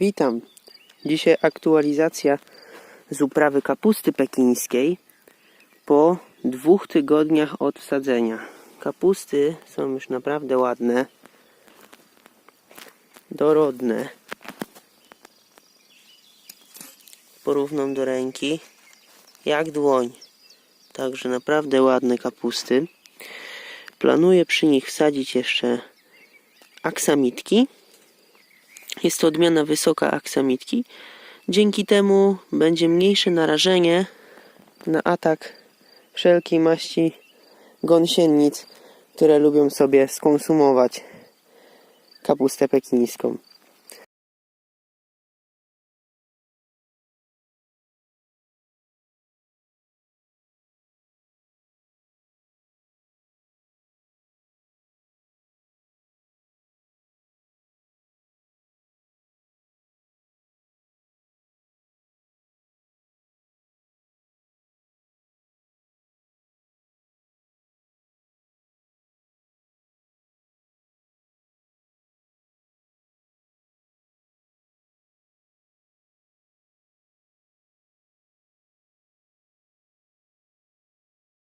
Witam. Dzisiaj aktualizacja z uprawy kapusty pekińskiej po dwóch tygodniach od wsadzenia. Kapusty są już naprawdę ładne, dorodne. Porównam do ręki, jak dłoń. Także naprawdę ładne kapusty. Planuję przy nich wsadzić jeszcze aksamitki. Jest to odmiana wysoka aksamitki. Dzięki temu będzie mniejsze narażenie na atak wszelkiej maści gąsienic, które lubią sobie skonsumować kapustę pekińską.